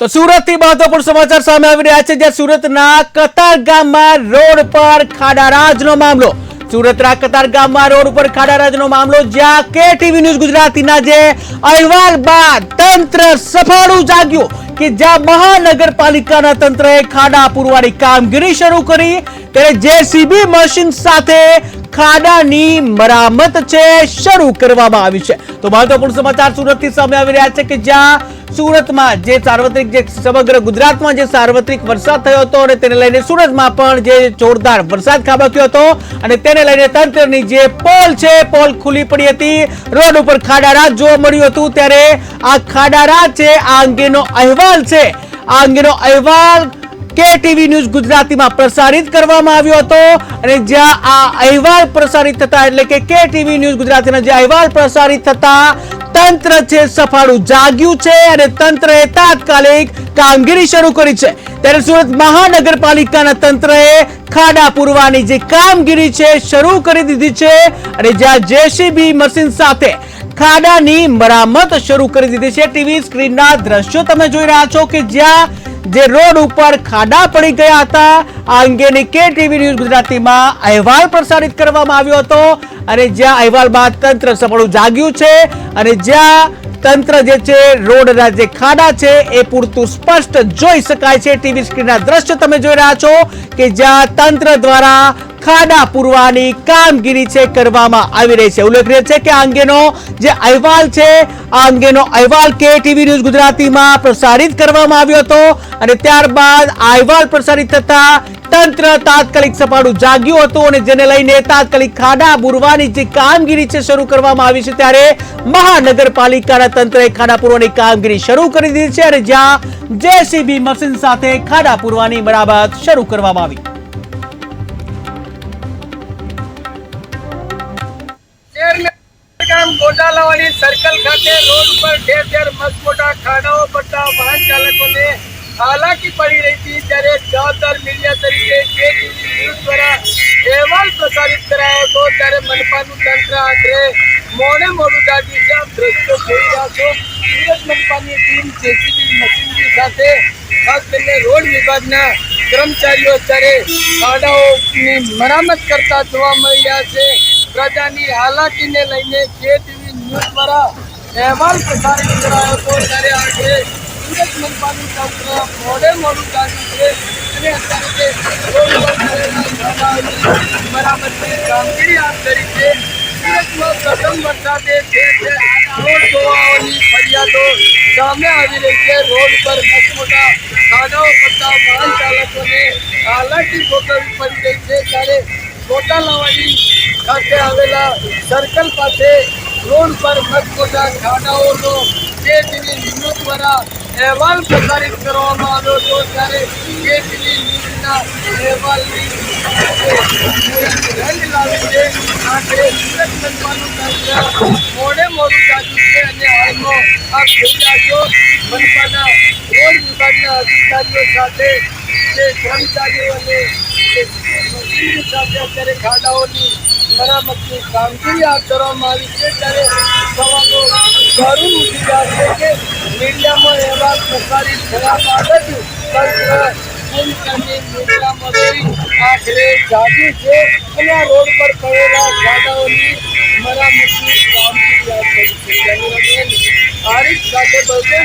તો સુરતથી મહત્વપૂર્ણ સમાચાર સામે આવી રહ્યા છે, જ્યાં સુરતના કતાર ગામમાં રોડ પર ખાડારાજનો મામલો. સુરતના કતાર ગામમાં રોડ ઉપર ખાડારાજનો મામલો, જ્યાં કે ટીવી ન્યૂઝ ગુજરાતીના જે અહેવાલ બાદ તંત્ર સફાળું જાગ્યું કે જ્યાં મહાનગરપાલિકાના તંત્રએ ખાડા પૂરવાની કામગીરી શરૂ કરી. ત્યારે જેસીબી મશીન સાથે ખાડાની મરામત છે, શરૂ કરવામાં આવી છે. તો મહત્વપૂર્ણ સમાચાર સુરતથી સામે આવી રહ્યા છે કે જ્યાં સુરતમાં જે સાર્વત્રિક, જે સમગ્ર ગુજરાતમાં જે સાર્વત્રિક વરસાદ થયો હતો અને તેને લઈને સુરતમાં પણ જે જોરદાર વરસાદ ખાબક્યો હતો અને તેને લઈને તંત્રની જે પોલ છે, પોલ ખુલ્લી પડી હતી. રોડ ઉપર ખાડારાજ જોવા મળ્યું હતું ત્યારે આ ખાડારાજ છે, આ અંગેનો અહેવાલ છે. આ અંગેનો અહેવાલ કે ટીવી ન્યૂઝ ગુજરાતીમાં પ્રસારિત કરવામાં આવ્યો હતો અને જ્યાં આ અહેવાલ પ્રસારિત થતા એટલે કે કે ટીવી ન્યૂઝ ગુજરાતીના જે અહેવાલ પ્રસારિત થતા તંત્ર છે, સફાળું જાગ્યું છે અને તંત્રએ તાત્કાલિક કામગીરી શરૂ કરી છે. ત્યારે સુરત મહાનગરપાલિકાના તંત્રએ ખાડા પૂરવાની જે કામગીરી છે, શરૂ કરી દીધી છે અને જ્યાં જેસીબી મશીન સાથે ખાડાની મરામત શરૂ કરી દીધી છે. ટીવી સ્ક્રીનના દ્રશ્યો તમે જોઈ રહ્યા છો કે જ્યાં જે રોડ ઉપર ખાડા પડી ગયા હતા, આ અંગેની કે ટીવી ન્યૂઝ ગુજરાતીમાં અહેવાલ પ્રસારિત કરવામાં આવ્યો હતો. અને જ્યાં અહેવાલ બાદ તંત્ર સફળું જાગ્યું છે અને જ્યાં તંત્ર જે છે, રોડના જે ખાડા છે, એ પૂરતું સ્પષ્ટ જોઈ શકાય છે. ટીવી સ્ક્રીનના દ્રશ્ય તમે જોઈ રહ્યા છો કે જ્યાં તંત્ર દ્વારા ખાડા પૂરવાની કામગીરી છે કરવામાં આવી રહી છે. ઉલ્લેખનીય છે કે આ અંગેનો જે અહેવાલ છે, આ અંગેનો અહેવાલ કે ટીવી ન્યૂઝ ગુજરાતીમાં પ્રસારિત કરવામાં આવ્યો હતો અને ત્યારબાદ આ અહેવાલ પ્રસારિત થતા તંત્ર તાત્કાલિક સપાડું જાગ્યું હતું અને જેને લઈને તાત્કાલિક ખાડા પૂરવાની જે કામગીરી છે શરૂ કરવામાં આવી છે ત્યારે મહાનગરપાલિકાના તંત્રએ ખાડા પૂરવાની કામગીરી શરૂ કરી દીધી છે અને જ્યાં જેસીબી મશીન સાથે ખાડા પૂરવાની બરાબર શરૂ કરવામાં આવી. ગોડાલાવાડી સર્કલ ખાતે રોડ ઉપર ઠેર ઠેર મસમોટા મોટા ખાડાઓ પડતા વાહન ચાલકોને હાલાકી પડી રહી હતી ત્યારે જવાબદાર મીડિયા તરીકે જે ન્યૂઝ દ્વારા અહેવાલ પ્રસારિત કરાયો હતો ત્યારે મનપાનું તંત્ર આખરે મોડે મોડું દાદી છે. આમ દ્રશ્યો જોઈ રહ્યા છો. સુરત મનપાની ટીમ જેસીબી મશીનરી સાથે, ખાસ કરીને રોડ વિભાગના કર્મચારીઓ અત્યારે ખાડાઓની મરામત કરતા જોવા મળી રહ્યા છે. પ્રજાની હાલાકીને લઈને કે ટીવી ન્યૂઝ દ્વારા અહેવાલ પ્રસારિત કરાયો હતો ત્યારે આખરે સુરત મનપાનું તંત્ર મોડે મોડું ચાલ્યું છે અને અત્યારે તે રોડ પર કરેલા ખાડાઓની મરામતની કામગીરી હાથ ધરી છે સુરતમાં પ્રથમ વરસાદે ઠેર ઠેર રોડ ધોવાઓની ફરિયાદો સામે આવી રહી છે રોડ પર મસ્ત મોટા ખાડાઓ પડતા વાહન ચાલકોને હાલાકી ભોગવવી પડી રહી છે ત્યારે ગોટાલાવાડી ખાતે આવેલા સર્કલ પાસે રોડ પર મસ્ત મોટા ખાડાઓનો ટીવી ન્યૂઝ દ્વારા અહેવાલ પ્રસારિત કરવામાં આવ્યો હતો ત્યારે ટીવી ન્યૂઝના અહેવાલની રંગ લાવી છે માટે સુરત તંત્ર મોડે મોડું ચાલ્યું છે અને હાલમાં આ ખોડિયાજો મનપાના રોડ વિભાગના અધિકારીઓ સાથે જે કર્મચારીઓ અને જે મશીનરી સાથે અત્યારે ખાડાઓની મરામતની કામગીરી હાથ ધરવામાં આવી છે ત્યારે સવાલો જરૂર ઉઠી રહ્યા છે કે મીડિયામાં એવા પ્રસારિત થયા બાદ જ તંત્ર પોલીસની મીડિયામાં જઈ આખરે જાગ્યું છે અને રોડ પર પડેલા ખાડાઓની મરામતની કામગીરી હાથ ધરી છે. આરિફ સાથે બલદેવ